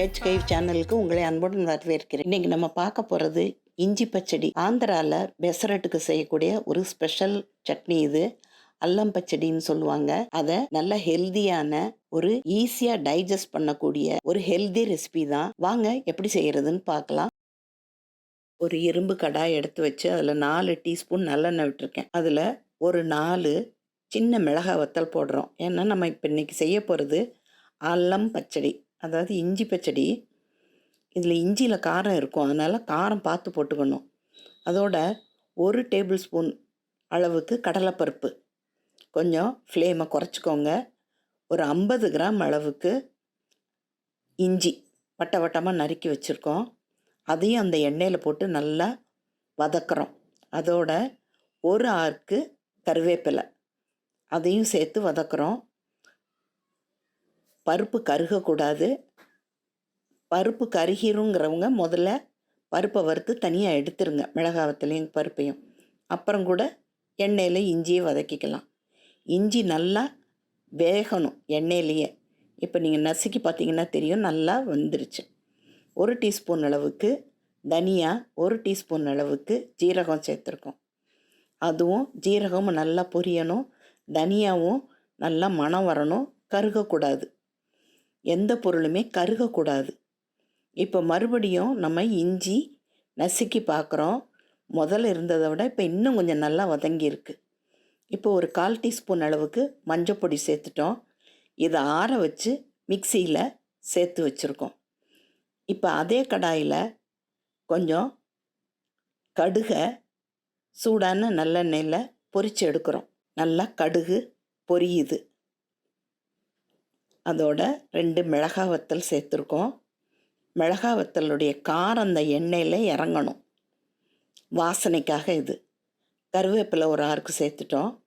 கை சேனலுக்கு உங்களை அன்புடன் வரவேற்கிறேன். இன்னைக்கு நம்ம பார்க்க போகிறது இஞ்சி பச்சடி. ஆந்திராவில் பெசரட்டுக்கு செய்யக்கூடிய ஒரு ஸ்பெஷல் சட்னி இது. அல்லம் பச்சடின்னு சொல்லுவாங்க. அதை நல்ல ஹெல்தியான ஒரு ஈஸியாக டைஜஸ்ட் பண்ணக்கூடிய ஒரு ஹெல்தி ரெசிபி தான். வாங்க எப்படி செய்கிறதுன்னு பார்க்கலாம். ஒரு இரும்பு கடாய் எடுத்து வச்சு அதில் நாலு டீஸ்பூன் நல்லெண்ணெய் விட்டுருக்கேன். அதில் ஒரு நாலு சின்ன மிளகாய் வத்தல் போடுறோம். ஏன்னா நம்ம இப்போ இன்றைக்கி செய்ய போகிறது அல்லம் பச்சடி. அதாவது இஞ்சி பச்சடி இதில் இஞ்சியில் காரம் இருக்கும். அதனால் காரம் பார்த்து போட்டுக்கணும். அதோட ஒரு டேபிள் ஸ்பூன் அளவுக்கு கடலைப்பருப்பு. கொஞ்சம் ஃப்ளேமை குறைச்சிக்கோங்க. ஒரு ஐம்பது கிராம் அளவுக்கு இஞ்சி வட்ட வட்டமாக நறுக்கி வச்சுருக்கோம். அதையும் அந்த எண்ணெயில் போட்டு நல்லா வதக்குறோம். அதோட ஒரு ஆர்க்கு கருவேப்பிலை. அதையும் சேர்த்து வதக்குறோம். பருப்பு கருகக்கூடாது. பருப்பு கருகிருங்கிறவங்க முதல்ல பருப்பை வறுத்து தனியாக எடுத்துருங்க மிளகாவத்துலேயும் பருப்பையும். அப்புறம் கூட எண்ணெயில் இஞ்சியை வதக்கிக்கலாம். இஞ்சி நல்லா வேகணும் எண்ணெயிலேயே. இப்போ நீங்கள் நசுக்கி பார்த்தீங்கன்னா தெரியும் நல்லா வந்துருச்சு. ஒரு டீஸ்பூன் அளவுக்கு தனியா ஒரு டீஸ்பூன் அளவுக்கு ஜீரகம் சேர்த்துருக்கோம். அதுவும் ஜீரகமும் நல்லா பொரியணும் தனியாவும் நல்லா மணம் வரணும் கருகக்கூடாது. எந்த பொருளுமே கருகக்கூடாது. இப்போ மறுபடியும் நம்ம இஞ்சி நசுக்கி பார்க்குறோம். முதல்ல இருந்ததை விட இப்போ இன்னும் கொஞ்சம் நல்லா வதங்கியிருக்கு. இப்போ ஒரு கால் டீஸ்பூன் அளவுக்கு மஞ்சப்பொடி சேர்த்துட்டோம். இதை ஆற வச்சு மிக்சியில் சேர்த்து வச்சுருக்கோம். இப்போ அதே கடாயில் கொஞ்சம் கடுகை சூடான நல்லெண்ணெயில் பொரித்து எடுக்கிறோம். நல்லா கடுகு பொரியுது. அதோட ரெண்டு மிளகா வத்தல் சேர்த்துருக்கோம். மிளகா வத்தலுடைய காரம் அந்த எண்ணெயில் இறங்கணும். வாசனைக்காக இது. கருவேப்பிலை ஒரு ஆறுக்கு சேர்த்துட்டோம்.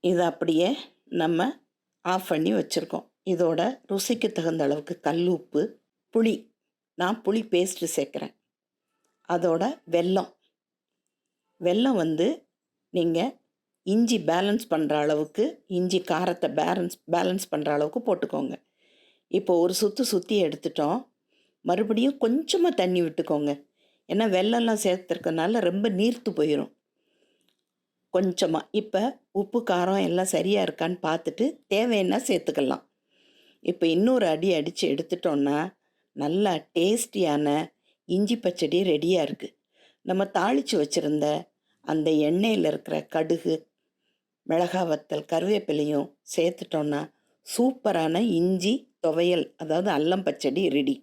இதை அப்படியே நம்ம ஆஃப் பண்ணி வச்சுருக்கோம். இதோட ருசிக்கு தகுந்த அளவுக்கு கல் உப்பு புளி நான் புளி பேஸ்ட்டு சேர்க்குறேன். அதோட வெல்லம். வெல்லம் வந்து நீங்கள் இஞ்சி பேலன்ஸ் பண்ணுற அளவுக்கு இஞ்சி காரத்தை பேலன்ஸ் பேலன்ஸ் பண்ணுற அளவுக்கு போட்டுக்கோங்க. இப்போ ஒரு சுற்று சுற்றி எடுத்துட்டோம். மறுபடியும் கொஞ்சமாக தண்ணி விட்டுக்கோங்க. ஏன்னா வெள்ளம்லாம் சேர்த்துருக்கனால ரொம்ப நீர்த்து போயிடும் கொஞ்சமாக இப்போ உப்பு காரம் எல்லாம் சரியாக இருக்கான்னு பார்த்துட்டு தேவைன்னா சேர்த்துக்கலாம். இப்போ இன்னொரு அடி அடித்து எடுத்துட்டோன்னா நல்லா டேஸ்டியான இஞ்சி பச்சடி ரெடியாக இருக்குது நம்ம தாளித்து வச்சுருந்த அந்த எண்ணெயில் இருக்கிற கடுகு மிளகா வத்தல் கருவேப்பிலையும் சேர்த்துட்டோன்னா சூப்பரான இஞ்சி துவையல் அதாவது அல்லம் பச்சடி ரெடி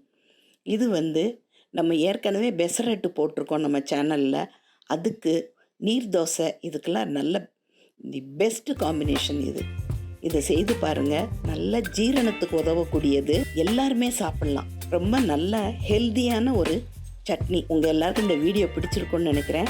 இது வந்து நம்ம ஏற்கனவே பெசரட்டு போட்டிருக்கோம் நம்ம சேனலில் அதுக்கு நீர் தோசை இதுக்கெல்லாம் நல்ல தி பெஸ்ட்டு காம்பினேஷன் இது. இதை செய்து பாருங்கள் நல்ல ஜீரணத்துக்கு உதவக்கூடியது. எல்லாருமே சாப்பிட்லாம். ரொம்ப நல்ல ஹெல்த்தியான ஒரு சட்னி. உங்கள் எல்லாருக்கும் இந்த வீடியோ பிடிச்சிருக்குன்னு நினைக்கிறேன்.